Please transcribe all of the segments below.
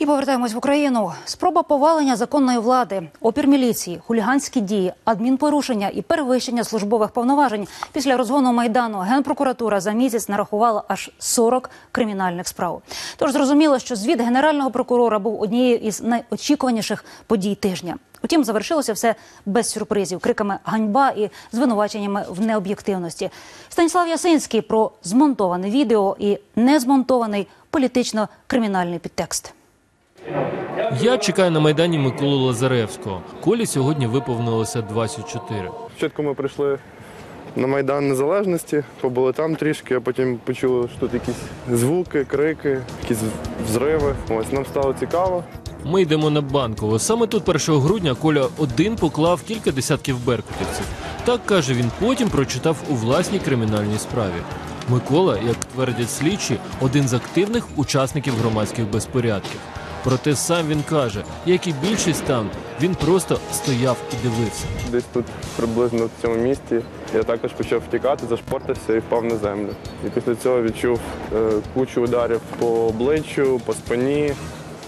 І повертаємось в Україну. Спроба повалення законної влади, опір міліції, хуліганські дії, адмінпорушення і перевищення службових повноважень після розгону майдану генпрокуратура за місяць нарахувала аж 40 кримінальних справ. Тож зрозуміло, що звіт генерального прокурора був однією із найочікуваніших подій тижня. Утім, завершилося все без сюрпризів, криками ганьба і звинуваченнями в необ'єктивності. Станіслав Ясинський про змонтоване відео і незмонтований політично-кримінальний підтекст. Я чекаю на майдані Миколу Лазаревського. Колі сьогодні виповнилося 24. Спочатку ми прийшли на Майдан Незалежності, побули там трішки, а потім почули, що тут якісь звуки, крики, якісь взриви. Ось нам стало цікаво. Ми йдемо на банково. Саме тут 1 грудня Коля один поклав кілька десятків беркутівців. Так каже він, потім прочитав у власній кримінальній справі. Микола, як твердять слідчі, один з активних учасників громадських безпорядків. Проте сам він каже, як і більшість там, він просто стояв і дивився. Десь тут приблизно в цьому місті я також почав втікати, зашпортився і впав на землю. І після цього відчув е, кучу ударів по обличчю, по спині,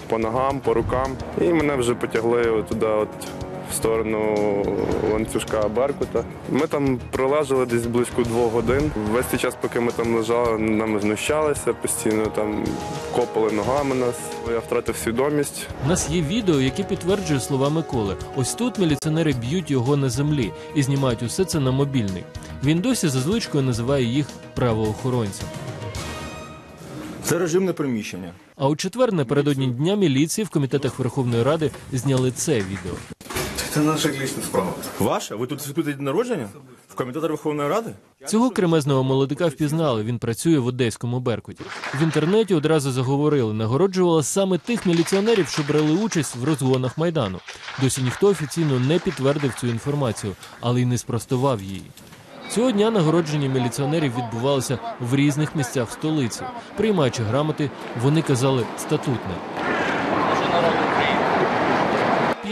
по ногам, по рукам. І мене вже потягли туди, в сторону ланцюжка Беркута. Ми там пролежали десь близько двох годин. Весь цей час, поки ми там лежали, нами знущалися, постійно там копали ногами нас. Я втратив свідомість. У нас є відео, яке підтверджує слова Миколи. Ось тут міліціонери б'ють його на землі і знімають усе це на мобільний. Він досі за звичкою називає їх правоохоронцями. Це режимне приміщення. А у четвер напередодні дня міліції в комітетах Верховної Ради зняли це відео. Це наша лічна справа. Ваша? Ви тут святкуєте день народження? В комітеті Верховної Ради? Цього кремезного молодика впізнали. Він працює в одеському Беркуті. В інтернеті одразу заговорили, нагороджували саме тих міліціонерів, що брали участь в розгонах майдану. Досі ніхто офіційно не підтвердив цю інформацію, але й не спростував її. Цього дня нагородження міліціонерів відбувалося в різних місцях столиці. Приймаючи грамоти, вони казали статутне.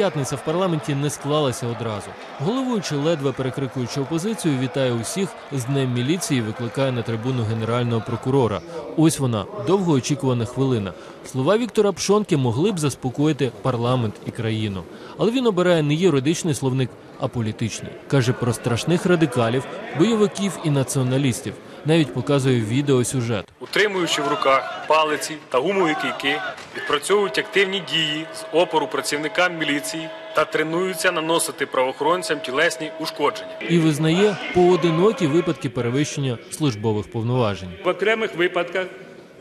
П'ятниця в парламенті не склалася одразу. Головуючи, ледве перекрикуючи опозицію, вітає усіх з Днем міліції. Викликає на трибуну генерального прокурора. Ось вона довгоочікувана хвилина. Слова Віктора Пшонки могли б заспокоїти парламент і країну, але він обирає не юридичний словник, а політичний. каже про страшних радикалів, бойовиків і націоналістів. Навіть показує відеосюжет. утримуючи в руках палиці та гумові кийки, відпрацьовують активні дії з опору працівникам міліції та тренуються наносити правоохоронцям тілесні ушкодження. і визнає поодинокі випадки перевищення службових повноважень. В окремих випадках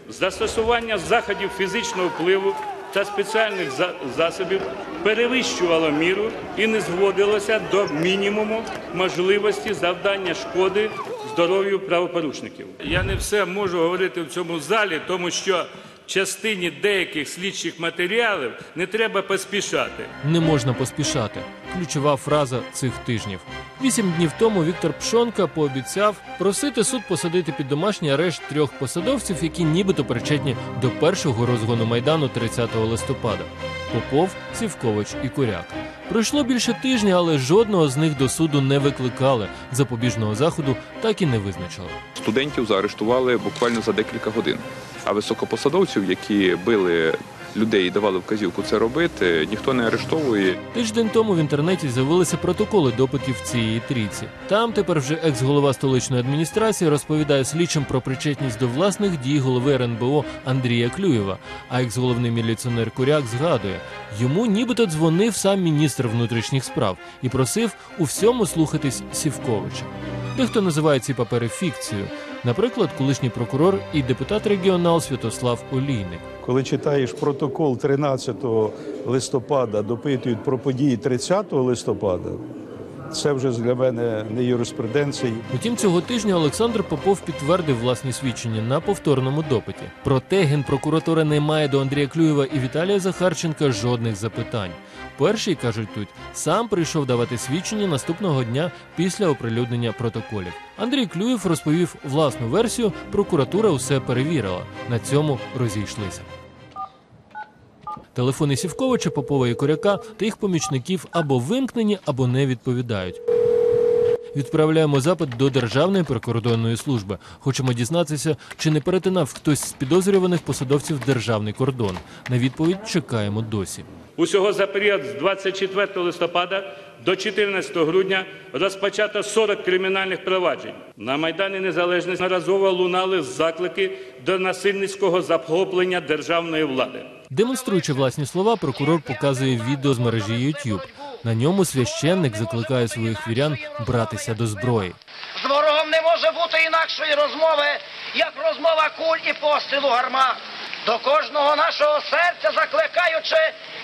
застосування заходів фізичного впливу та спеціальних засобів перевищувало міру і не зводилося до мінімуму можливості завдання шкоди здоров'ю правопорушників. Я не все можу говорити в цьому залі, тому що частині деяких слідчих матеріалів не треба поспішати. Не можна поспішати. Ключова фраза цих тижнів. Вісім днів тому Віктор Пшонка пообіцяв просити суд посадити під домашній арешт трьох посадовців, які нібито причетні до першого розгону майдану 30 листопада: Попов, Сівкович і Куряк. Пройшло більше тижня, але жодного з них до суду не викликали. Запобіжного заходу так і не визначили. студентів заарештували буквально за декілька годин. А високопосадовців, які били людей і давали вказівку це робити, ніхто не арештовує. Тиждень тому в інтернеті з'явилися протоколи допитів цієї трійці. Там тепер вже екс-голова столичної адміністрації розповідає слідчим про причетність до власних дій голови РНБО Андрія Клюєва. А екс-головний міліціонер Куряк згадує, йому нібито дзвонив сам міністр внутрішніх справ і просив у всьому слухатись Сівковича. Дехто називає ці папери фікцією. Наприклад, колишній прокурор і депутат регіонал Святослав Олійник. Коли читаєш протокол 13 листопада, допитують про події 30 листопада, це вже для мене не юриспруденція. Утім, цього тижня Олександр Попов підтвердив власні свідчення на повторному допиті. Проте генпрокуратура не має до Андрія Клюєва і Віталія Захарченка жодних запитань. Перший кажуть тут сам прийшов давати свідчення наступного дня після оприлюднення протоколів. Андрій Клюєв розповів власну версію. Прокуратура усе перевірила. На цьому розійшлися. Телефони Сівковича, Попова і Коряка та їх помічників або вимкнені, або не відповідають. Відправляємо запит до Державної прикордонної служби. Хочемо дізнатися, чи не перетинав хтось з підозрюваних посадовців державний кордон. На відповідь чекаємо досі. Усього за період з 24 листопада до 14 грудня розпочато 40 кримінальних проваджень. На Майдані Незалежності наразово лунали заклики до насильницького захоплення державної влади. Демонструючи власні слова, прокурор показує відео з мережі YouTube. На ньому священник закликає своїх вірян братися до зброї. З ворогом не може бути інакшої розмови, як розмова куль і пострілу гармат. До кожного нашого серця закликаючи,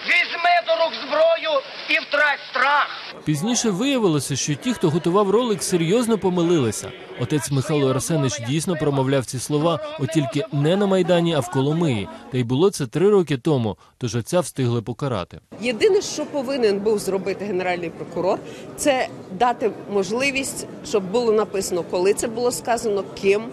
візьми до рук зброю і втрать страх. Пізніше виявилося, що ті, хто готував ролик, серйозно помилилися. Отець Михайло Арсенич дійсно промовляв ці слова, от тільки не на майдані, а в Коломиї. Та й було це три роки тому. Тож отця встигли покарати. Єдине, що повинен був зробити генеральний прокурор, це дати можливість, щоб було написано, коли це було сказано, ким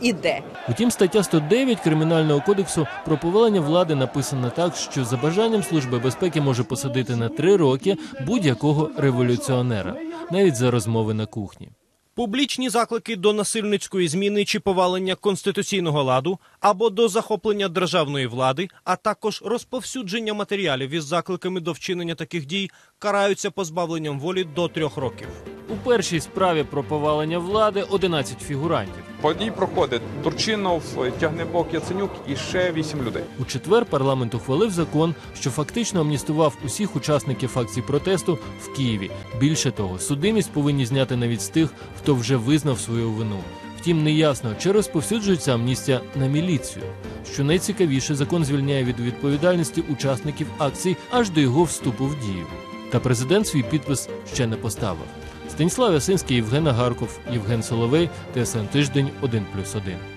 і де. Утім, стаття 109 кримінального кодексу про повалення влади написана так, що за бажанням служби безпеки може посадити на три роки будь-якого революціонера, навіть за розмови на кухні. Публічні заклики до насильницької зміни чи повалення конституційного ладу або до захоплення державної влади, а також розповсюдження матеріалів із закликами до вчинення таких дій караються позбавленням волі до трьох років. У першій справі про повалення влади 11 фігурантів. По ній проходить Турчинов, Тягнебок, Яценюк і ще вісім людей. У четвер парламент ухвалив закон, що фактично амністував усіх учасників акцій протесту в Києві. Більше того, судимість повинні зняти навіть з тих, хто вже визнав свою вину. Втім, неясно, чи розповсюджується амністія на міліцію. Що найцікавіше, закон звільняє від відповідальності учасників акцій аж до його вступу в дію. Та президент свій підпис ще не поставив. Станіслав Ясинський, Євген Агарков, Євген Соловей, ТСН Тиждень 1+,1.